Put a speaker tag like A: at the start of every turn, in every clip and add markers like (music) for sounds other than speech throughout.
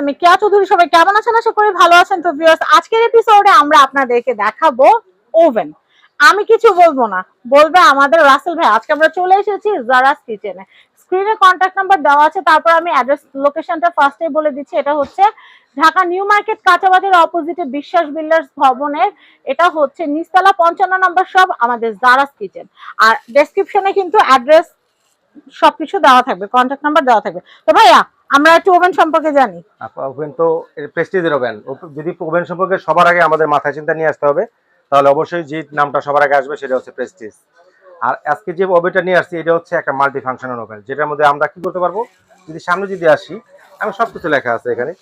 A: আমি কেয়া চৌধুরী, সবাই কেমন আছেন? আশা করি ভালো আছেন। তো ভিউয়ার্স আজকের এপিসোডে আমরা আপনাদেরকে দেখাবো ওভেন আমি কিছু বলব না, বলবে আমাদের রাসেল ভাই। আজকে আমরা চলে এসেছি জারাস কিচেনে স্ক্রিনে কন্ট্যাক্ট নাম্বার দেওয়া আছে, তারপর আমি অ্যাড্রেস লোকেশনটা ফার্স্টে বলে দিচ্ছি। এটা হচ্ছে ঢাকা নিউ মার্কেট, কাঁচাবাজারের অপোজিটে বিশ্বাস বিল্ডার্স ভবনের। এটা হচ্ছে নিচতলা পঞ্চান্ন নম্বর সব আমাদের জারাস কিচেন আর ডেসক্রিপশনে কিন্তু অ্যাড্রেস সবকিছু দেওয়া থাকবে কন্ট্যাক্ট নাম্বার দেওয়া থাকবে। তো ভাইয়া আমরা একটু ওভেন সম্পর্কে জানি।
B: ওভেন তো প্রেস্টিজের ওভেন। যদি ওভেন সম্পর্কে সবার আগে আমাদের মাথায় চিন্তা নিয়ে আসতে হবে তাহলে অবশ্যই যে নামটা সবার আগে আসবে সেটা হচ্ছে প্রেস্টিজ আর আজকে যে ওভেনটা নিয়ে আসছি এটা হচ্ছে একটা মাল্টি ফাংশনাল ওভেন যেটার মধ্যে আমরা কি করতে পারব? যদি সামনে যদি আসি আমি সব কিছু লেখা আছে এখানে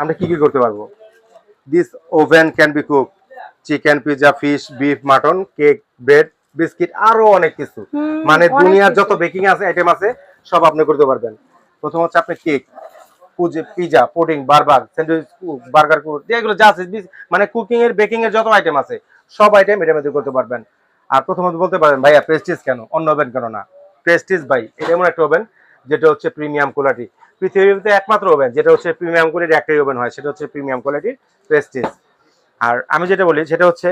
B: আমরা কি কি করতে পারব? This oven can be cook chicken pizza fish beef mutton cake bread biscuit আরও অনেক কিছু। মানে দুনিয়ার যত বেকিং আছে আইটেম আছে সব আপনি করতে পারবেন। প্রথম হচ্ছে আপনি cake pizza pudding burger sandwich burger cook যেগুলো যা আছে মানে কুকিং এর বেকিং এর যত আইটেম আছে সব আইটেম এটার মধ্যে করতে পারবেন। আর প্রথমত বলতে পারেন ভাইয়া প্রেস্টিজ কেন? অন্য ওভেন কেন না? প্রেস্টিজ ভাই এটা এমন একটা ওভেন যেটা হচ্ছে প্রিমিয়াম কোয়ালিটি পৃথিবীতে একমাত্র ওভেন যেটা হচ্ছে প্রিমিয়াম কোয়ালিটির একটাই ওভেন হয় সেটা হচ্ছে প্রিমিয়াম কোয়ালিটির প্রেস্টিজ আর আমি যেটা বলি সেটা হচ্ছে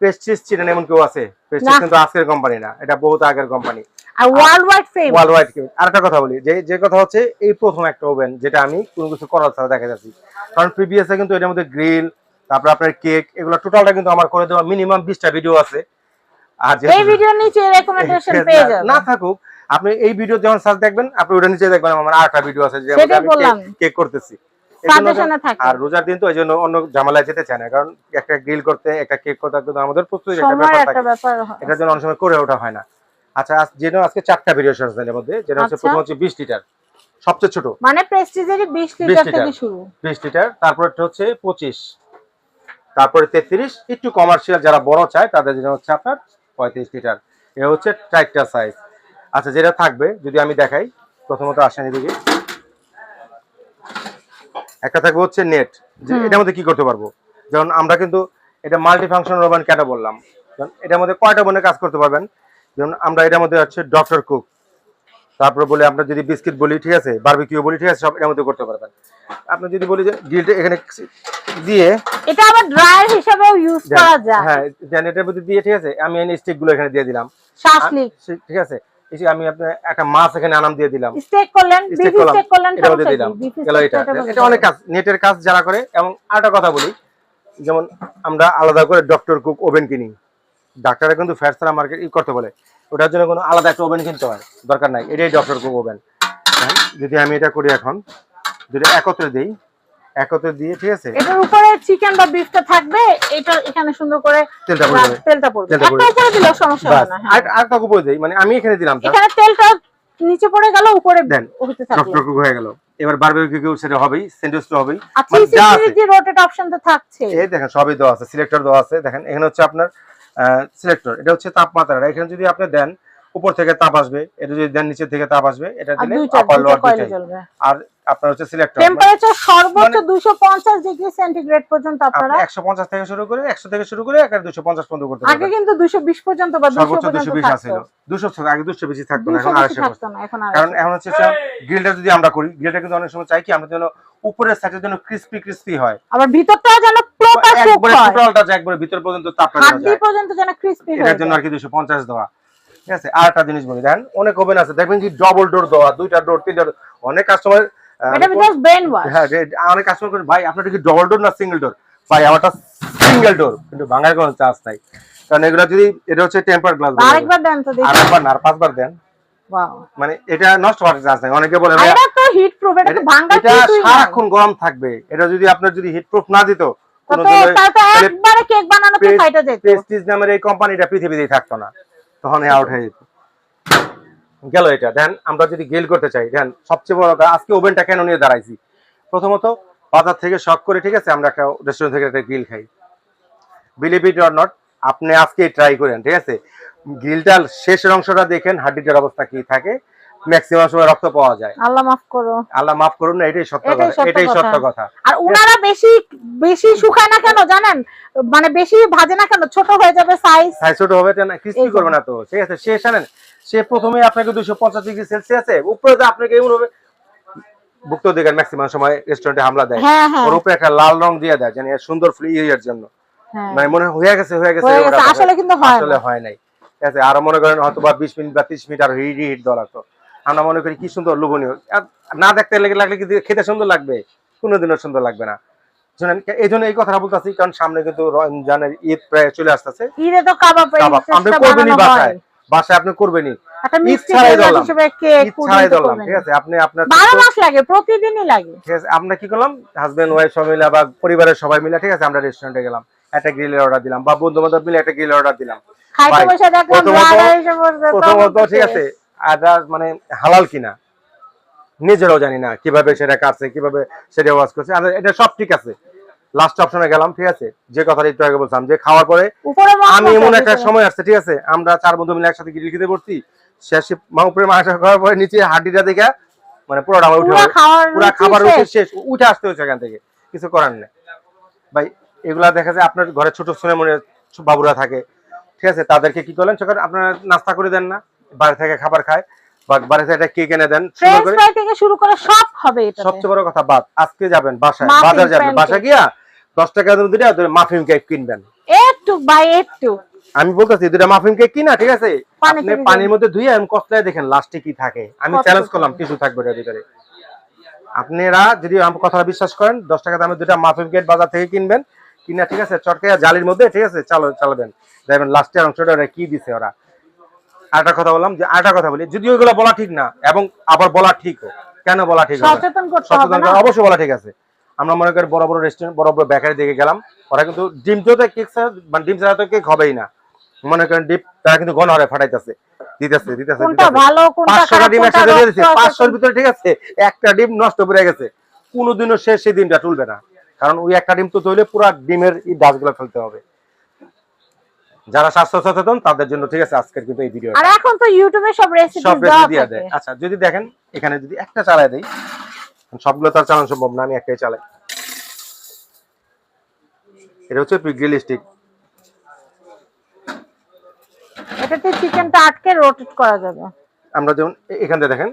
B: প্রেস্টিজ চিনেন এমন কেউ আছে? প্রেস্টিজ কিন্তু আজকের কোম্পানি না এটা বহুত আগের কোম্পানি
A: আর world wide famous
B: world wide আর একটা কথা বলি যে যে কথা হচ্ছে এই প্রথম একটা ওভেন যেটা আমি কোনো কিছু করার ছাড়া দেখা যাচ্ছি। কারণ প্রিভিয়াস কিন্তু এটার মধ্যে গ্রিল তারপর আপনার কেক এগুলো টোটালটা কিন্তু আমার করে দেওয়া মিনিমাম বিশটা ভিডিও আছে। আর
A: এই ভিডিওর নিচে রেকমেন্ডেশন (laughs) পেয়ে যাবেন।
B: না থাকুক আপনি এই ভিডিও যখন সার্চ দেখবেন আপনি ওটা নিচে দেখবেন আমার আরেকটা ভিডিও আছে যে আমি কেক করতেছি। আর রোজার দিন তো এই জন্য অন্য ঝামেলায় যেতে চায় না কারণ একটা গ্রিল করতে একটা কেক করতে আমাদের প্রস্তুতির একটা ব্যাপার থাকে। এটার জন্য অনেক সময় করে ওঠা হয় না। আচ্ছা আজ যেন আজকে চারটা ভিডিও শর্টস এর মধ্যে। যেটা হচ্ছে। প্রথম হচ্ছে বিশ লিটার। সবচেয়ে ছোট।
A: মানে প্রেস্টিজেরই 20
B: 20
A: লিটার। থেকে শুরু।
B: বিশ লিটার তারপর একটা হচ্ছে পঁচিশ। তারপরে তেত্রিশ একটু কমার্শিয়াল যারা বড় চায় তাদের জন্য হচ্ছে আপনার পঁয়ত্রিশ লিটার। এ হচ্ছে সাইজ আচ্ছা যেটা থাকবে যদি আমি দেখাই প্রথমত আসেন এদিকে। একটা থাকবে হচ্ছে নেট যে। এটার মধ্যে কি করতে পারব? যেমন আমরা কিন্তু এটা মাল্টি ফাংশনাল ওভেন কেন বললাম? এটার মধ্যে কয়টা বনে কাজ করতে পারবেন? যেমন আমরা এটার মধ্যে হচ্ছে ডক্টর কুক তারপরে বলে আমরা যদি বিস্কিট বলি ঠিক আছে? বারবিকিউ বলি ঠিক আছে? সব এর মধ্যে করতে পারবেন। আপনি যদি বলি যে গ্রিলটা এখানে দিয়ে
A: এটা আবার ড্রায়ার হিসেবেও ইউজ করা যায়।
B: হ্যাঁ দেন এটার মধ্যে দিয়ে ঠিক আছে? আমি এই স্টিকগুলো এখানে দিয়ে দিলাম।
A: শাসলিক
B: ঠিক আছে? এই আমি আপনার একটা মাছ এখানে আনাম দিয়ে দিলাম।
A: স্টেক করলেন বিফ
B: স্টেক
A: করলেন
B: মধ্যে
A: সমস্যা
B: দিলাম। গেল এটা।
A: এটা
B: এটা অনেক কাজ নেটের কাজ যারা করে এবং আরেকটা কথা বলি যেমন আমরা আলাদা করে ডক্টর কুক ওভেন কিনি। ডাক্তাররা কিন্তু ফ্যাট ছাড়া মার্কেট ই করতে বলে। ওটার জন্য কোনো আলাদা একটা ওভেন কিনতে হয় দরকার নাই। এটাই ডক্টর কুক ওভেন যদি আমি এটা করি এখন যদি একত্রে দিই একত্রে দিয়ে ঠিক আছে?
A: এটার উপরে চিকেন বা বিফটা থাকবে এটা এখানে সুন্দর করে
B: তেলটা পড়ে যাবে
A: তেলটা পড়বে।
B: তেলটা
A: একটা
B: পড়বে।
A: উপরে দিলেও সমস্যা হবে না হ্যাঁ।
B: আর আরেকটা উপরে দেই মানে আমি এখানে দিলাম
A: এখানে তেলটা নিচে পড়ে গেল উপরে
B: দেন।
A: হতে থাকল।
B: ডক্টর কুক হয়ে গেল। এবার বারবিকিউ সেটা হবেই স্যান্ডউইচ তো হবেই।
A: আর
B: মানে যা আছে।
A: 360 রোটেট অপশন তো থাকছে।
B: এই দেখেন সবই দেওয়া আছে সিলেক্টর দেওয়া আছে। দেখেন এখানে হচ্ছে আপনার সিলেক্টর এটা হচ্ছে তাপমাত্রা। এখানে যদি আপনি দেন উপর থেকে তাপ আসবে এটা যদি দেন নিচে থেকে তাপ আসবে এটা দিলে আপার লোয়ার দুইটাই আর আপনার হচ্ছে সিলেক্টর
A: টেম্পারেচার সর্বোচ্চ
B: মানে-
A: 250 ডিগ্রি সেন্টিগ্রেড পর্যন্ত আপনারা
B: 150 থেকে শুরু করে 100 থেকে শুরু করে একেবারে 250 পর্যন্ত করতে
A: আগে কিন্তু 220 পর্যন্ত বা 200 পর্যন্ত
B: 220
A: থাকতো।
B: আছিল। 200 ছিল আগে 200 বেশি থাকতো না এখন
A: বেশি
B: 250
A: থাকতো না এখন
B: কারণ এখন হচ্ছে গ্রিলটা যদি আমরা করি গ্রিলটা কিন্তু অনেক সময় চাই কি আমরা যেন উপরের সাইডের জন্য ক্রিস্পি ক্রিস্পি হয়।
A: আবার ভিতরটাও যেন প্রপার কুক হয়।
B: টোটালটা যে একবারে ভিতর পর্যন্ত তাপটা দেওয়া
A: পর্যন্ত যেন ক্রিস্পি হয়ে
B: এটার জন্য আর কি দুশো পঞ্চাশ দেওয়া। ঠিক আছে আর একটা জিনিস বলি। দেখেন অনেক ওভেন আছে দেখবেন কি ডবল ডোর দেওয়া দুইটা ডোর তিনটা অনেক কাস্টমার
A: এটা জাস্ট ব্রেন ওয়াশ
B: হ্যাঁ অনেক কাস্টমার ভাই আপনার কি ডবল ডোর না সিঙ্গেল ডোর ভাই আমারটা সিঙ্গেল ডোর কিন্তু ভাঙার কোনো চান্স নাই। কারণ এগুলো যদি এটা হচ্ছে টেম্পার গ্লাস
A: আরেকবার দেন তো দেখি।
B: আর না পাঁচবার দেন। মানে এটা নষ্ট হওয়ার চান্স নাই। অনেকে বলে
A: এটা তো হিট প্রুফ এটা
B: এটা- সারাক্ষণ গরম থাকবে। এটা যদি আপনার যদি হিট প্রুফ না দিত
A: তো
B: কোনো
A: তো
B: জন্য-
A: তার তো
B: তাহলে
A: একবারে কেক বানানোতে ফাইটা যেত
B: প্রেস্টিজ নামের এই কোম্পানিটা পৃথিবীতেই থাকতো না। তখন আউট হয়ে যেত। গেল এটা। দেন আমরা যদি গেল করতে চাই দেন সবচেয়ে বড় আজকে ওভেনটা কেন নিয়ে দাঁড়াইছি? প্রথমত বাজার থেকে শখ করে ঠিক আছে আমরা একটা রেস্টুরেন্ট থেকে একটা গ্রিল খাই। বিলিভ ইট অর নট আপনি আজকে ট্রাই করেন ঠিক আছে? গ্রিলটার শেষের অংশটা দেখেন হাড্ডিটার অবস্থা কি থাকে। ম্যাক্সিমাম সময় রক্ত পাওয়া যায়।
A: আল্লাহ মাফ করো।
B: আল্লাহ মাফ করুন না এটাই সত্য কথা এটাই সত্য কথা।
A: আর বেশি বেশি শুকায় না কেন জানেন? মানে বেশি ভাজে না কেন? ছোট হয়ে যাবে সাইজ
B: সাইজ ছোট হবে না ক্রিস্পি করবে না তো ঠিক আছে? সে জানেন সে প্রথমে আপনাকে দুশো পঞ্চাশ ডিগ্রি সেলসিয়াসে উপরে তো আপনাকে এমন হবে ভুক্তদিকের ম্যাক্সিমাম সময় রেস্টুরেন্টে হামলা দেয়।
A: হ্যাঁ হ্যাঁ।
B: ওর উপরে একটা লাল রং দিয়ে দেয় জানি সুন্দর ফ্রি এর জন্য।
A: হ্যাঁ।
B: মানে মনে হয়ে গেছে হয়ে গেছে।
A: আসলে কিন্তু হয়
B: আসলে হয় নাই। ঠিক আছে? আরও মনে করেন হয়তো বা বিশ মিনিট বা ত্রিশ মিনিট আর হিট হিট লাগতো। আমরা মনে করি কি সুন্দর লোভনীয়। আর না দেখতে লেগে লাগলে কি খেতে সুন্দর লাগবে কোনোদিনও সুন্দর লাগবে না। শুনেন এই জন্য এই কথাটা বলতেছি কারণ সামনে কিন্তু রমজানের ঈদ প্রায় চলে আসতেছে।
A: ঈদে তো কাবাব
B: আপনি করবেনই বাসায়। বাসায় আপনি করবেনই। আমরা কি করলাম? হাজবেন্ড ওয়াইফ সবাই মিলে বা পরিবারের সবাই মিলে ঠিক আছে আমরা রেস্টুরেন্টে গেলাম। একটা গ্রিলের অর্ডার দিলাম বা বন্ধু বান্ধব মিলে একটা গ্রিলের অর্ডার দিলাম। প্রথমত- ঠিক আছে আদা মানে হালাল কিনা? নিজেরাও জানি না কীভাবে সেটা কাটছে কীভাবে সেটা ওয়াশ করছে। আর এটা সব ঠিক আছে। লাস্ট অপশনে গেলাম ঠিক আছে? যে কথাটা একটু আগে বলছিলাম যে খাওয়ার পরে আমি এমন একটা সময় আসছে ঠিক আছে? আমরা চার বন্ধু মিলে একসাথে গিরিল খেতে পড়ছি শেষে মা উপরে মাংস খাওয়ার পরে নিচে হাড্ডিটা দেখে মানে পুরোটা আমার উঠে
A: পুরা
B: পুরা খাবার
A: শেষ।
B: শেষ উঠে আসতে হয়েছে এখান থেকে। কিছু করার নেই। ভাই এগুলা দেখা যায় আপনার ঘরে ছোট ছোট মনে বাবুরা থাকে। ঠিক আছে? তাদেরকে কি করলেন? সেখানে আপনারা নাস্তা করে দেন না? বাইরে থেকে খাবার খায় বা বাইরে থেকে কেক এনে দেন
A: থেকে শুরু করে সব হবে
B: সবচেয়ে বড় কথা বাদ আজকে যাবেন বাসায় বাজার যাবেন বাসা গিয়া দশ টাকা দিলে মাফিন কেক কিনবেন।
A: একটু বাই একটু।
B: আমি বলতেছি দুটা মাফিন কেক কিনা ঠিক আছে? আপনি পানির মধ্যে ধুয়ে আমি কষ্টলায় দেখেন লাস্টে কি থাকে। আমি চ্যালেঞ্জ করলাম কিছু থাকবে এটার ভিতরে। আপনারা যদি আমার কথা বিশ্বাস করেন দশ টাকা দামে দুটা মাফিন কেক বাজার থেকে কিনবেন। কিনা ঠিক আছে চটকাইয়া জালির মধ্যে ঠিক আছে চালো চালাবেন। দেখবেন লাস্টের অংশটা ওরা কি দিছে ওরা। আরেকটা কথা বললাম যে আরেকটা কথা বলি। যদি ওইগুলো বলা ঠিক না এবং আবার বলা ঠিকও কেন বলা ঠিক
A: সচেতন
B: অবশ্যই বলা ঠিক আছে। আমরা মনে করি বড় বড় রেস্টুরেন্ট বড় বড় বেকারি দিকে গেলাম ওরা কিন্তু ডিম তো কেক মানে ডিম ছাড়া তো কেক হবেই না। মনে করেন ডিপ তারা কিন্তু ঘন হারে ফাটাইতেছে দিতেছে দিতেছে পাঁচশোটা ডিম একসাথে দিয়ে দিচ্ছে পাঁচশোর ভিতরে ঠিক আছে একটা ডিম নষ্ট করে গেছে। কোনোদিনও সে সেই ডিমটা তুলবে না। কারণ ওই একটা ডিম তো তৈলে পুরো ডিমের এই ডাসগুলো ফেলতে হবে। যারা স্বাস্থ্য সচেতন তাদের জন্য ঠিক আছে আজকের কিন্তু এই ভিডিও
A: আর এখন তো ইউটিউবে সব রেসিপি
B: সব রেসিপি দিয়ে দেয়। আচ্ছা যদি দেখেন এখানে যদি একটা চালায় দেই সবগুলো তো আর চালানো সম্ভব না আমি একটাই চালাই। এটা হচ্ছে গ্রিল স্টিক
A: এটাতে চিকেনটা আটকে রোটেট করা যাবে।
B: আমরা যেমন এখান দেখেন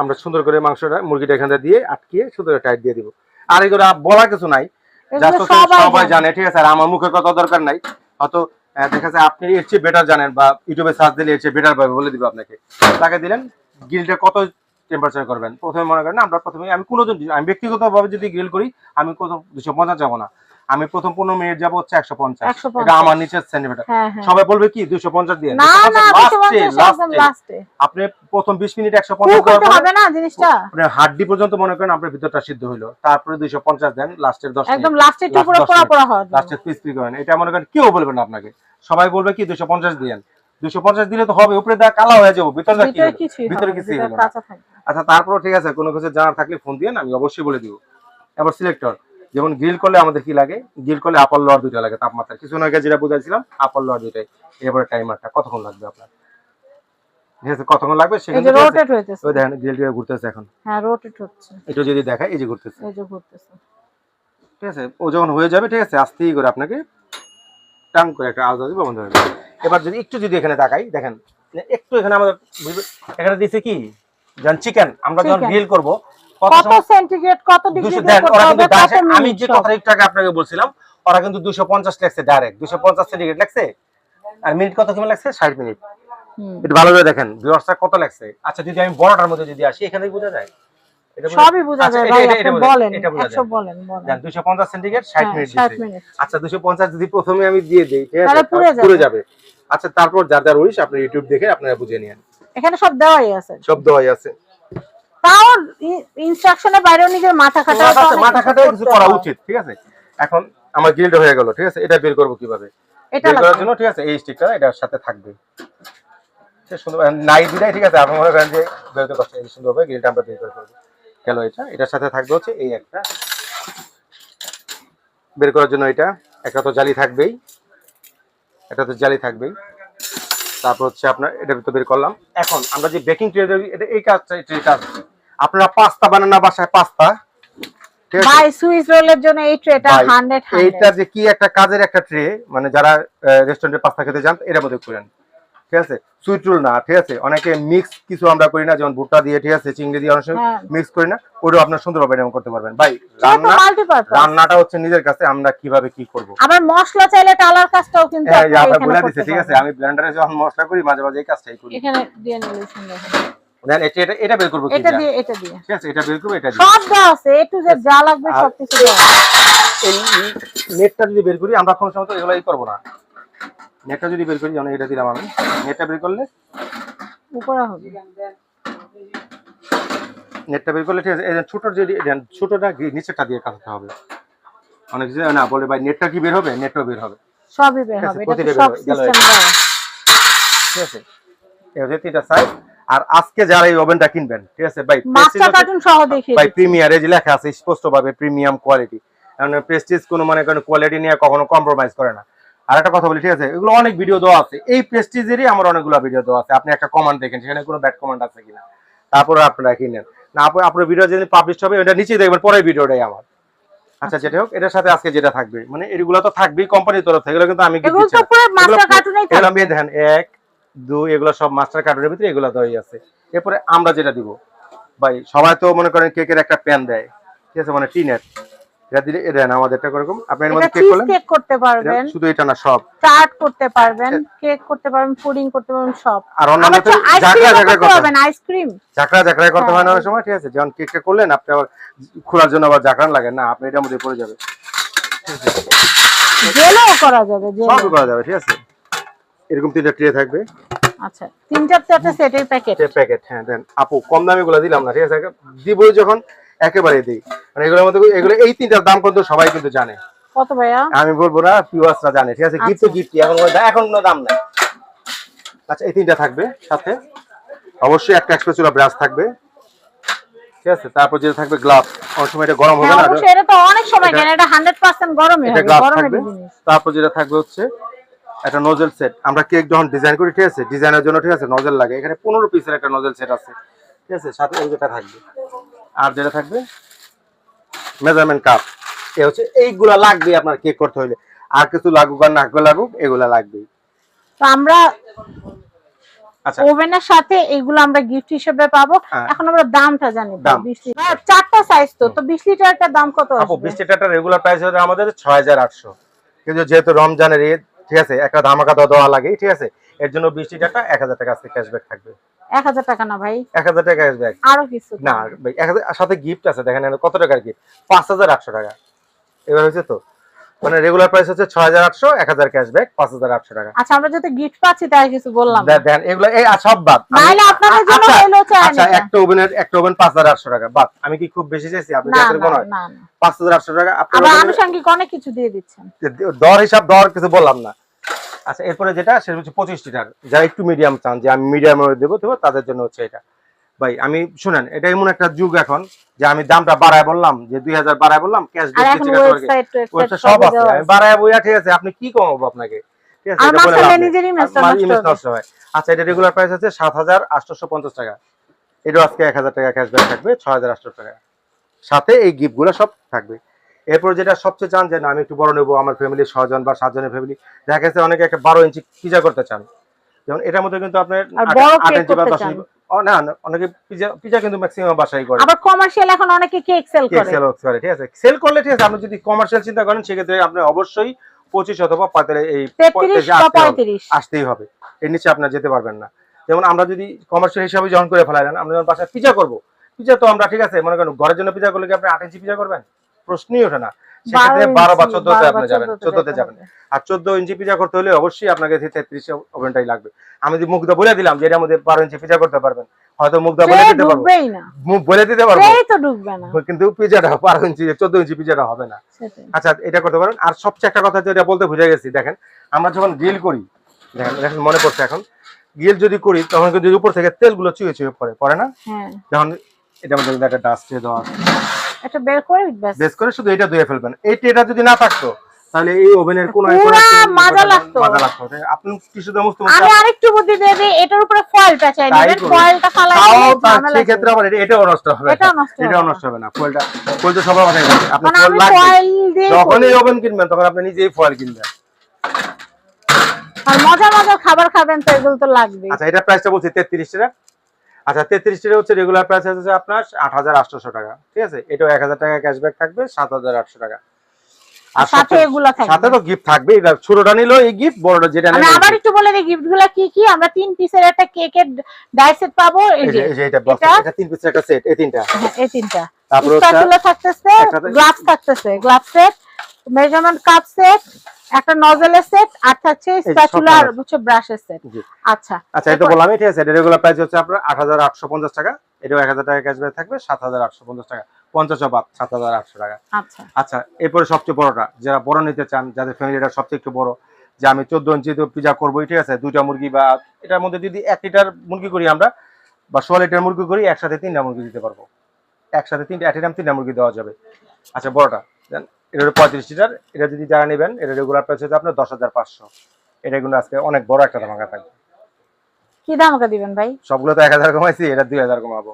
B: আমরা সুন্দর করে মাংসটা মুরগিটা এখান দিয়ে আটকিয়ে সুন্দর টাইট দিয়ে দিব। আর এগুলো বলা কিছু নাই।
A: সবাই। জানে
B: ঠিক আছে? আর আমার মুখে কথা দরকার নাই। হয়তো দেখা যায় আপনি এর চেয়ে বেটার জানেন বা ইউটিউবে সার্চ দিলে এর চেয়ে বেটার পাবে বলে দিব আপনাকে। তাকে দিলেন গ্রিলটা কত টেম্পারেচার করবেন? প্রথমে মনে করেন আমরা প্রথমে আমি কোনোদিন আমি ব্যক্তিগতভাবে যদি গ্রিল করি, আমি কোনো দুশো পঞ্চাশ যাব না। আমি প্রথম পনেরো মিনিট যাব হচ্ছে একশো পঞ্চাশ।
A: 150
B: এটা আমার নিচের সেন্টিমিটার
A: হ্যাঁ হ্যাঁ।
B: সবাই বলবে কি দুশো পঞ্চাশ দিয়ে? আপনি প্রথম বিশ মিনিট একশো পঞ্চাশ
A: হতে হবে না জিনিসটা?
B: আপনার হাড্ডি পর্যন্ত মনে করেন আপনার ভিতরটা সিদ্ধ হইল। তারপরে দুইশো পঞ্চাশ দেন লাস্টের দশ। লাস্টের পিস পিস করেন। এটা মনে করেন কেউ বলবেন না আপনাকে। সবাই বলবে কি দুশো পঞ্চাশ দিয়েন দুশো পঞ্চাশ দিলে তো হবে উপরে দা কালা হয়ে যাব ভিতরে
A: ভিতরে থাকবে।
B: আচ্ছা তারপরে ঠিক আছে কোনো কিছু জানার থাকলে ফোন দিয়েন আমি অবশ্যই বলে দিব। এবার সিলেক্টর যেমন গ্রিল করলে আমাদের কি লাগে? গ্রিল করলে আপার লোয়ার দুইটা লাগে তাপমাত্রা। কিছু আগে যেটা বুঝাইছিলাম আপার লোয়ার দুইটাই। এবারে টাইমারটা কতক্ষণ লাগবে আপনার? ঠিক আছে কতক্ষণ লাগবে? সেখানে
A: যে
B: ঠিক আছে?
A: রোটেট হইতেছে।
B: ওই দেখেন গ্রিলটা ঘুরতেছে এখন।
A: হ্যাঁ রোটেট হচ্ছে।
B: এটা যদি দেখায় এই যে ঘুরতেছে।
A: এই যে ঘুরতেছে।
B: ঠিক আছে ও যখন হয়ে যাবে ঠিক আছে আস্তেই করে আপনাকে টাং করে একটা বন্ধ হয়ে যাবে। এবার যদি একটু যদি এখানে তাকাই দেখেন একটু এখানে আমাদের এখানে কি? যেমন চিকেন আমরা যখন গ্রিল করব কত
A: সেন্টিগ্রেড কত ডিগ্রি
B: আমি যে কথা একটু আগে আপনাকে বলছিলাম ওরা কিন্তু দুশো পঞ্চাশ লাগছে ডাইরেক্ট দুশো পঞ্চাশ সেন্টিগ্রেড লাগছে আর মিনিট কত কিমে লাগছে ষাট মিনিট।
A: হুম।
B: একটু ভালো করে দেখেন কত লাগছে আচ্ছা যদি আমি বড়টার মধ্যে যদি আসি এখানে বোঝা যায়।
A: সবই বোঝা
B: আচ্ছা,
A: যায় ভাই আপনি বলেন। বলেন বলেন
B: 250 সেন্টিগ্রেড 60
A: হ্যাঁ,
B: মিনিট দিছে। আচ্ছা 250 যদি প্রথমে আমি দিয়ে দেই ঠিক আছে?
A: পুড়ে যাবে।
B: আচ্ছা তারপর যার যার উইশ আপনি ইউটিউব দেখে আপনারা বুঝে নিয়েন।
A: এখানে সব দেওয়াই আছে।
B: সব দেওয়াই আছে।
A: তাও ইনস্ট্রাকশনের বাইরেও নিজের মাথা খাটা
B: মাথা খাটাই কিছু করা উচিত ঠিক আছে? এখন আমার গিল্ড হয়ে গেল ঠিক আছে? এটা বের করব কীভাবে?
A: এটা
B: করার জন্য ঠিক আছে? এই স্টিকটা এটার সাথে থাকবে। সুন্দর নাই দিলাই ঠিক আছে? আপনি মনে করেন যে বেরোতে কষ্ট এই গিলটা আমরা বের করে করব গেল এটা। এটার সাথে থাকবে হচ্ছে এই একটা। বের করার জন্য এটা। একটা তো জালি থাকবেই। এটা তো জালি থাকবেই। তারপর হচ্ছে আপনার এটা তো বের করলাম। এখন আমরা যে বেকিং ট্রে এটা এই কাজটা এই ট্রেটা আপনারা পাস্তা বানান বাসায় পাস্তা ঠিক আছে?
A: ভাই সুইস রোলের জন্য এই ট্রেটা 100
B: এইটা যে কি একটা কাজের একটা ট্রে মানে যারা রেস্টুরেন্টে পাস্তা খেতে যান এটার মধ্যে করেন ঠিক আছে? সুইট রোল না ঠিক আছে? অনেকে মিক্স কিছু আমরা করি না যেমন ভুট্টা দিয়ে ঠিক আছে? চিংড়ি দিয়ে অনেক সময়
A: হ্যাঁ।
B: মিক্স করি না ওটাও আপনার সুন্দরভাবে এরকম করতে পারবেন। ভাই রান্না রান্নাটা হচ্ছে নিজের কাছে আমরা কীভাবে কি করব?
A: আবার মশলা চাইলে টালার কাজটাও কিন্তু
B: হ্যাঁ
A: আপনারা
B: বলে দিচ্ছে ঠিক আছে? আমি ব্লেন্ডারে যখন মশলা করি মাঝে মাঝে এই কাজটাই করি।
A: এখানে দিয়ে নিলে সুন্দর হবে।
B: দেন এটা এটা এটা বের করব কি
A: এটা দিয়ে এটা দিয়ে।
B: ঠিক আছে এটা বের করব এটা দিয়ে।
A: সব দেওয়া আছে এ টু জেড যা লাগবে সবকিছু দেওয়া
B: এই নেটটা যদি বের করি আমরা কোনো সময় তো এগুলো ই করব না। নেটটা যদি বের করি যেমন এটা দিলাম আমি। নেটটা বের করলে?
A: উপরে হবে।
B: নেটটা বের করলে ঠিক আছে। এই যে ছোট যদি ছোটটা নিচেরটা দিয়ে কাটতে হবে? অনেক কিছু না বলে ভাই নেটটা কি বের হবে? নেটও বের হবে।
A: সবই বের হবে। এটা সব সিস্টেম। দেওয়া
B: ঠিক আছে। এই হচ্ছে তিনটা সাইজ আর আজকে যারা এই ওভেনটা কিনবেন ঠিক আছে? ভাই
A: মাস্টার কার্টুন সহ দেখিয়ে
B: ভাই। প্রিমিয়ার এই যে লেখা আছে স্পষ্ট ভাবে প্রিমিয়াম কোয়ালিটি কারণ প্রেস্টিজ কোনো মানে কোনো কোয়ালিটি নিয়ে কখনো কম্প্রোমাইজ করে না। আর একটা কথা বলি ঠিক আছে? এগুলো অনেক ভিডিও দেওয়া আছে। এই প্রেস্টিজেরই আমার অনেকগুলো ভিডিও দেওয়া আছে। আপনি একটা কমান্ড দেখেন সেখানে কোনো ব্যাড কমান্ড আছে কিনা। তারপরে আপনারা কিনেন। না আপনার আপনার ভিডিও যেদিন পাবলিশ হবে ওটা নিচেই দেখবেন পরের ভিডিওটাই আমার। আচ্ছা যেটা হোক এটার সাথে আজকে যেটা থাকবে। মানে এগুলো তো থাকবেই কোম্পানির তরফ থেকে এগুলো কিন্তু আমি gift
A: এগুলো তো পুরো মাস্টার
B: পুরো-
A: কার্টুনেই
B: এগুলো আমি দেখেন এক দুই এগুলো সব মাস্টার কার্ডের ভিতরে এগুলো দেওয়াই আছে। এরপরে আমরা যেটা দিব ভাই সবাই তো মনে করেন কেকের একটা প্যান দেয়। ঠিক আছে মানে টিনের এটা দিলে এটা না আমাদের এরকম আপনি এর মধ্যে কেক করলেন?
A: কেক করতে পারবেন।
B: শুধু এটা না সব।
A: চাট করতে পারবেন কেক করতে পারবেন পুডিং করতে পারবেন সব।
B: আর অন্যান্য জাকরা
A: আইসক্রিম
B: জাকরা
A: করতে
B: করতে
A: পারবেন আইসক্রিম
B: জাকরা জাকরা করতে হয় না। অনেক সময় ঠিক আছে? যখন কেকটা করলেন আপনি আবার খোলার জন্য আবার জাকরান লাগে। না আপনি এটার মধ্যে পড়ে যাবে।
A: জেলও করা যাবে জেলও।
B: করা যাবে ঠিক আছে? এরকম তিনটা ট্রে থাকবে।
A: আচ্ছা তিনটা চারটা সেটের প্যাকেট
B: প্যাকেট হ্যাঁ দেন। আপু কম দামি গুলো দিলাম না ঠিক আছে? দিবই যখন একেবারে দিই। মানে এগুলোর মধ্যে এগুলো এই তিনটার দাম কিন্তু সবাই কিন্তু জানে।
A: কত ভাইয়া?
B: আমি বলব না পিওয়াসরা জানে ঠিক আছে? গিফট গিফট এখন কোনো এখন কোনো দাম নাই। আচ্ছা এই তিনটা থাকবে সাথে। অবশ্যই একটা এক্সপ্রেস চুলা ব্রাশ থাকবে। ঠিক আছে? তারপর যেটা থাকবে গ্লাভ অনেক সময় এটা গরম হবে
A: হ্যাঁ
B: না
A: এটা তো অনেক সময় কেন? এটা হান্ড্রেড পার্সেন্ট গরমই
B: এটা
A: হবে গরমের
B: থাকবে।
A: জিনিস।
B: তারপর যেটা থাকবে হচ্ছে একটা নজেল সেট আমরা কেক যখন ডিজাইন করি ঠিক আছে? ডিজাইনের জন্য ঠিক আছে নজেল লাগে। এখানে পনেরো পিসের একটা নজেল সেট আছে। ঠিক আছে? সাথে এই যেটা থাকবে। আর যেটা থাকবে? মেজারমেন্ট কাপ এ হচ্ছে এইগুলা লাগবে আপনার কেক করতে হলে আর কিছু লাগুক আর না লাগুক এগুলা লাগবেই।
A: তো আমরা
B: আচ্ছা।
A: ওভেনের সাথে এগুলো আমরা গিফট হিসেবে পাবো।
B: হ্যাঁ।
A: এখন আমরা দামটা জানি। তো,
B: দাম।
A: 20 লিটার। হ্যাঁ, চারটা সাইজ তো। তো বিশ লিটারটার দাম কত
B: আপু
A: আসবে?
B: বিশ লিটারটা রেগুলার প্রাইস হচ্ছে আমাদের ছয় হাজার আটশো। কিন্তু যেহেতু রমজানের ঈদ ঠিক আছে? একটা ধামাকা দেওয়া দেওয়া লাগে ঠিক আছে? এর জন্য বিশ টাকা এক হাজার টাকা আজকে ক্যাশব্যাক থাকবে।
A: এক হাজার টাকা না ভাই?
B: এক হাজার টাকা ক্যাশব্যাক
A: আরও কিছু
B: না ভাই এক হাজার সাথে গিফট আছে দেখেন কত টাকার গিফট পাঁচ হাজার আটশো টাকা। এবার হয়েছে তো মানে রেগুলার প্রাইস হচ্ছে ছয় হাজার আটশো এক হাজার ক্যাশব্যাক পাঁচ হাজার আটশো টাকা।
A: আচ্ছা আমরা যেহেতু গিফট পাচ্ছি তাই কিছু বললাম। না।
B: দেন এগুলো এই সব বাদ।
A: নাহলে আপনাদের জন্য
B: আচ্ছা,
A: হইল চাই
B: আচ্ছা একটা ওভেনের একটা ওভেন পাঁচ হাজার আটশো টাকা। বাদ আমি কি খুব বেশি চাইছি? আপনি যাদের
A: না
B: মনে হয়?
A: না না।
B: পাঁচ হাজার আটশো টাকা আপনার ওভেনের-
A: আনুষঙ্গিক অনেক কিছু দিয়ে দিচ্ছেন।
B: দর হিসাব দর কিছু বললাম না। আচ্ছা এরপরে যেটা সেটা হচ্ছে পঁচিশ লিটার যারা একটু মিডিয়াম চান যে আমি মিডিয়ামের দেবো দেবো তাদের জন্য হচ্ছে এটা। ভাই আমি শুনেন এটা এমন একটা যুগ এখন যে আমি দামটা বাড়ায় বললাম যে দুই হাজার বাড়ায় বললাম ক্যাশ সব আছে আমি বাড়ায় বইয়া ঠিক আছে আপনি কি কমাবো আপনাকে? ঠিক আছে এটা আচ্ছা এটা রেগুলার প্রাইস আছে সাত হাজার আটশোশো পঞ্চাশ টাকা। এটাও আজকে এক হাজার টাকা ক্যাশব্যাক থাকবে ছয় হাজার আটশো টাকা। সাথে এই গিফটগুলো সব থাকবে। এরপর যেটা সবচেয়ে চান যে না আমি একটু বড় নেব আমার ফ্যামিলি ছজন বা সাতজনের ফ্যামিলি দেখা গেছে অনেকে একটা বারো ইঞ্চি পিজা করতে চান। যেমন এটার মধ্যে কিন্তু আপনার আট- ইঞ্চি বা দশ ইঞ্চি না না, অনেকে পিজা পিজা কিন্তু ম্যাক্সিমাম বাসায় করে।
A: আবার কমার্শিয়াল এখন অনেকে কেক সেল
B: কেক সেল করে ঠিক আছে? সেল করলে ঠিক আছে আপনি যদি কমার্শিয়াল চিন্তা করেন সেক্ষেত্রে আপনি অবশ্যই পঁচিশ অথবা পঁয়তাল্লিশ এই 35
A: বা
B: আসতে হবে।
A: পঁয়ত্রিশ।
B: আসতেই হবে। এর নিচে যেতে পারবেন না। যেমন আমরা যদি কমার্শিয়াল হিসাবে যখন করে ফেলাইলেন আমরা যখন বাসায় পিজা করব পিজা তো আমরা ঠিক আছে মনে করেন ঘরের জন্য পিজা করলে কি আপনি আট ইঞ্চি পিজা করবেন? প্রশ্নই ওঠে না। সেক্ষেত্রে বারো বা চোদ্দতে আপনি যাবেন চোদ্দতে যাবেন। আর চোদ্দ ইঞ্চি পিজা করতে হলে অবশ্যই আপনাকে তেত্রিশ ওভেনটাই লাগবে। আমি যদি মুগ্ধ বলে দিলাম যে এটার মধ্যে বারো ইঞ্চি পিজা করতে পারবেন হয়তো মুগ্ধ বলে দিতে পারব। মুখ বলে দিতে পারব।
A: সেই তো ঢুকবে না।
B: কিন্তু পিজাটা বারো ইঞ্চি চোদ্দ ইঞ্চি পিজাটা হবে না। আচ্ছা এটা করতে পারেন। আর সবচেয়ে একটা কথা যেটা বলতে ভুলে গেছি দেখেন আমরা যখন গ্রিল করি দেখেন মনে পড়ছে এখন গ্রিল যদি করি তখন কিন্তু উপর থেকে তেলগুলো চুয়ে চুয়ে পড়ে পড়ে না?
A: হ্যাঁ।
B: যখন এটা মধ্যে একটা ডাস্ট দেওয়া।
A: এটা বের করে
B: করে শুধু এটা ধুয়ে ফেলবেন। এই যদি না থাকতো তাহলে এই ওভেনের কোন
A: মাজা লাগতো।
B: মাজা লাগতো। আপনি কি শুধু মুছতে মুছতে
A: আমি আরেকটু বুদ্ধি দিয়ে দিই এটার উপরে ফয়েল পেঁচাই দিবেন ফয়েলটা ফালাই
B: সেই ক্ষেত্রে আবার এটাও নষ্ট হবে।
A: এটাও নষ্ট হবে
B: এটাও
A: না।
B: নষ্ট হবে না। ফয়েলটা ফয়েল তো সবার মাথায় থাকে। আপনি
A: মানে
B: ফয়েল লাগবে।
A: ফয়েল দিয়ে
B: যখনই ওভেন কিনবেন তখন আপনি নিজেই ফয়েল কিনবেন।
A: আর মজার মজার খাবার খাবেন তো এগুলো তো লাগবে
B: আচ্ছা এটা প্রাইসটা বলছি তেত্রিশ টাকা। আচ্ছা তেত্রিশ টাকা হচ্ছে রেগুলার প্রাইস হচ্ছে আপনার আট হাজার আটশোশো টাকা ঠিক আছে? এটাও এক হাজার টাকা ক্যাশব্যাক থাকবে সাত হাজার আটশো টাকা।
A: সাথে
B: সবচেয়ে-
A: এগুলো
B: সাথে
A: থাকবে
B: তো গিফট থাকবে ছোটটা নিলো এই গিফট বড়টা যেটা
A: আবার একটু বলে দিই কি কি? আমরা তিন পিসের একটা কেকের ডাই সেট পাবো এই যে
B: এটা তিন পিসের একটা সেট এই তিনটা।
A: হ্যাঁ, এই তিনটা।
B: তারপরে হচ্ছে
A: থাকতেছে গ্লাভস থাকতেছে সেট মেজারমেন্ট কাপ সেট একটা নজেলের সেট আর থাকছে স্প্যাচুলা আর। হচ্ছে ব্রাশের সেট আচ্ছা
B: আচ্ছা এটা বললামই ঠিক আছে রেগুলার প্রাইস হচ্ছে আপনার আট হাজার আটশো পঞ্চাশ টাকা এটাও এক হাজার টাকা ক্যাশব্যাক থাকবে সাত হাজার আটশো পঞ্চাশ টাকা পঞ্চাশ বাদ সাত হাজার আটশো টাকা।
A: আচ্ছা।
B: আচ্ছা এরপরে সবচেয়ে বড়টা যারা বড় নিতে চান যাদের ফ্যামিলিটা সবচেয়ে একটু বড় যে আমি চোদ্দ ইঞ্চি তো পিজা করব ঠিক আছে দুইটা মুরগি বা এটার মধ্যে যদি এক লিটার মুরগি করি আমরা বা ষোলো লিটার মুরগি করি একসাথে তিনটা মুরগি দিতে পারব। একসাথে তিনটা এক টাইম তিনটা মুরগি দেওয়া যাবে। আচ্ছা বড়টা দেন। এটা হলো পঁয়ত্রিশ লিটার। এটা যদি যারা নেবেন এটা রেগুলার প্রাইস হচ্ছে আপনার দশ হাজার পাঁচশো। এটা কিন্তু আজকে অনেক বড় একটা ধামাকা থাকবে।
A: কি দামটা দিবেন ভাই?
B: সবগুলো তো এক হাজার কমাইছি এটা দুই হাজার কমাবো।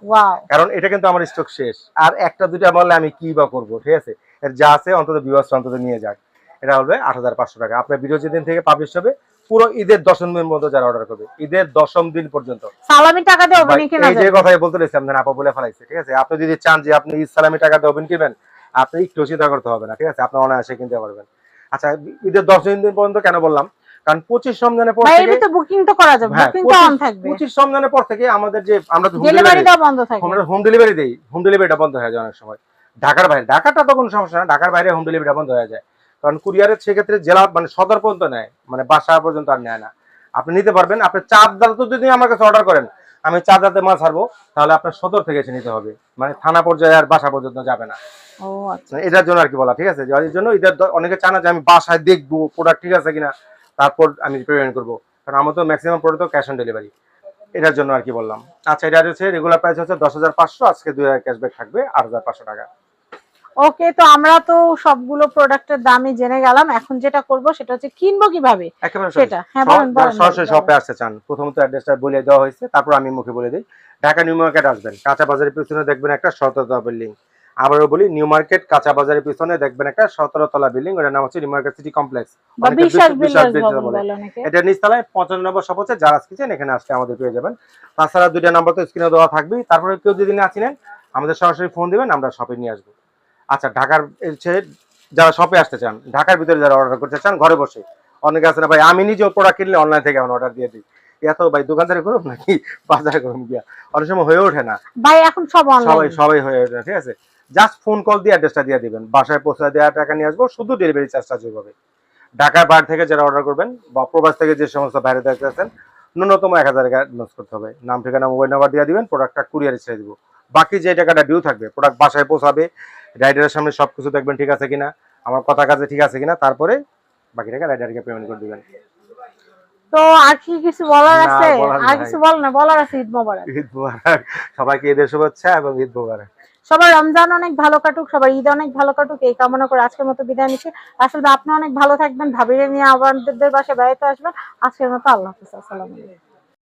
B: কারণ এটা কিন্তু আমার স্টক শেষ। আর একটা মারলে আমি কি বা করব ঠিক আছে? এর যা আছে অন্তত অন্তত নিয়ে যাক। এটা হবে আট হাজার পাঁচশো টাকা। আপনার ভিডিও যেদিন থেকে পাবলিশ হবে পুরো ঈদের দশম দিন পর্যন্ত যারা অর্ডার করবে ঈদের দশম দিন পর্যন্ত।
A: সালামি টাকা দিয়ে
B: ভাই,
A: কিনা
B: এই যে কথাই বলতে আপা বলে ফেলাইছে ঠিক আছে? আপনি যদি চান যে আপনি ইসলামী টাকা দিয়ে ওভেন কিনবেন আপনি একটু চিন্তা করতে হবে না ঠিক আছে? আপনি অনায়াসে কিনতে পারবেন। আচ্ছা ঈদের দশম দিন পর্যন্ত কেন বললাম? কারণ পঁচিশ রমজানের পর থেকে
A: তো বুকিং তো করা যাবে
B: হ্যাঁ,
A: বুকিং তো অন থাকবে।
B: পঁচিশ রমজানের পর থেকে আমাদের যে আমরা
A: ডেলিভারিটা বন্ধ
B: হোম ডেলিভারি দেই। হোম ডেলিভারিটা বন্ধ হয়ে যায় অনেক সময়। ঢাকার বাইরে ঢাকাটা তো কোনো সমস্যা না ঢাকার বাইরে হোম ডেলিভারিটা বন্ধ হয়ে যায়। কারণ কুরিয়ারের সেক্ষেত্রে জেলা মানে সদর পর্যন্ত নেয় মানে বাসা পর্যন্ত আর নেয় না। আপনি নিতে পারবেন আপনি চার দাল তো যদি আমার কাছে অর্ডার করেন আমি চার দাতে মাছ ছাড়বো তাহলে আপনার সদর থেকে এসে নিতে হবে। মানে থানা পর্যায়ে আর বাসা পর্যন্ত যাবে না।
A: আচ্ছা।
B: মানে এটার জন্য আর কি বলা ঠিক আছে? এর জন্য এদের অনেকে চায় না যে আমি বাসায় দেখব প্রোডাক্ট ঠিক আছে কিনা তারপর আমি পেমেন্ট করব। কারণ আমার তো ম্যাক্সিমাম প্রোডাক্ট তো ক্যাশ অন ডেলিভারি এটার জন্য আর কি বললাম। আচ্ছা এটা হচ্ছে রেগুলার প্রাইস হচ্ছে দশ হাজার পাঁচশো আজকে দুই হাজার ক্যাশব্যাক থাকবে আট হাজার পাঁচশো টাকা।
A: ওকে তো আমরা তো সবগুলো প্রোডাক্টের দামই জেনে গেলাম। এখন যেটা করব সেটা হচ্ছে কিনবো কীভাবে। সেটা হ্যাঁ বলেন বলেন।
B: সরাসরি শপে আসতে চান। প্রথমত অ্যাড্রেসটা বলে দেওয়া হয়েছে তারপর আমি মুখে বলে দিই। ঢাকা নিউ মার্কেট আসবেন কাঁচা বাজারের পিছনে দেখবেন একটা সতেরোতলা বিল্ডিং আবারও বলি নিউ মার্কেট কাঁচা বাজারের পিছনে দেখবেন একটা সতেরো তলা বিল্ডিং ওটার নাম হচ্ছে নিউ মার্কেট সিটি কমপ্লেক্স। এটা নিচতলায় পঞ্চান্ন নম্বর শপ হচ্ছে জারাস কিচেন এখানে আসলে আমাদের পেয়ে যাবেন। তাছাড়া দুইটা নাম্বার তো স্ক্রিনে দেওয়া থাকবেই। তারপরে কেউ যদি না চিনেন আমাদের সরাসরি ফোন দিবেন আমরা শপে নিয়ে আসব। আচ্ছা ঢাকার যারা শপে আসতে চান ঢাকার ভিতরে যারা অর্ডার করতে চান ঘরে বসে। অনেকে আছে না ভাই আমি নিজেও প্রোডাক্ট কিনলে অনলাইন থেকে আমি অর্ডার দিয়ে দিই। এত ভাই দোকানদারি করুন নাকি? বাজারে করুন গিয়া। অনেক সময় হয়ে ওঠে না।
A: ভাই এখন সব
B: সবাই সবাই হয়ে ওঠে ঠিক আছে? জাস্ট ফোন কল দিয়ে অ্যাড্রেসটা দিয়ে দিবেন। বাসায় পৌঁছে দেওয়া টাকা নিয়ে আসব শুধু ডেলিভারি চার্জটা যোগ হবে ঢাকার বাইরে থেকে যারা অর্ডার করবেন বা প্রবাস থেকে যে সমস্ত বাইরে দেখতে আছেন ন্যূনতম এক হাজার টাকা অ্যাডভান্স করতে হবে। নাম ঠিকানা মোবাইল নাম্বার দিয়ে দিবেন প্রোডাক্টটা কুরিয়ারে ছেড়ে দিব। বাকি যে টাকাটা ডিউ থাকবে প্রোডাক্ট বাসায় পৌঁছাবে রাইডারের সামনে সবকিছু দেখবেন ঠিক আছে কিনা আমার কথা কাজে ঠিক আছে কিনা তারপরে বাকি টাকা রাইডারকে পেমেন্ট করে দিবেন।
A: তো আর কি কিছু বলার আছে? আর কিছু বল না বলার আছে ঈদ মোবারক।
B: ঈদ মুবারক। সবাইকে ঈদের শুভেচ্ছা এবং ঈদ মুবারক।
A: সবার রমজান অনেক ভালো কাটুক সবার ঈদ অনেক ভালো কাটুক এই কামনা করে আজকের মতো বিদায় নিচ্ছি। আসলে আপনি অনেক ভালো থাকবেন ভাবিরে নিয়ে আমাদের বাসায় বেড়াতে আসবেন। আজকের মতো আল্লাহ হাফিজ আসসালামু আলাইকুম।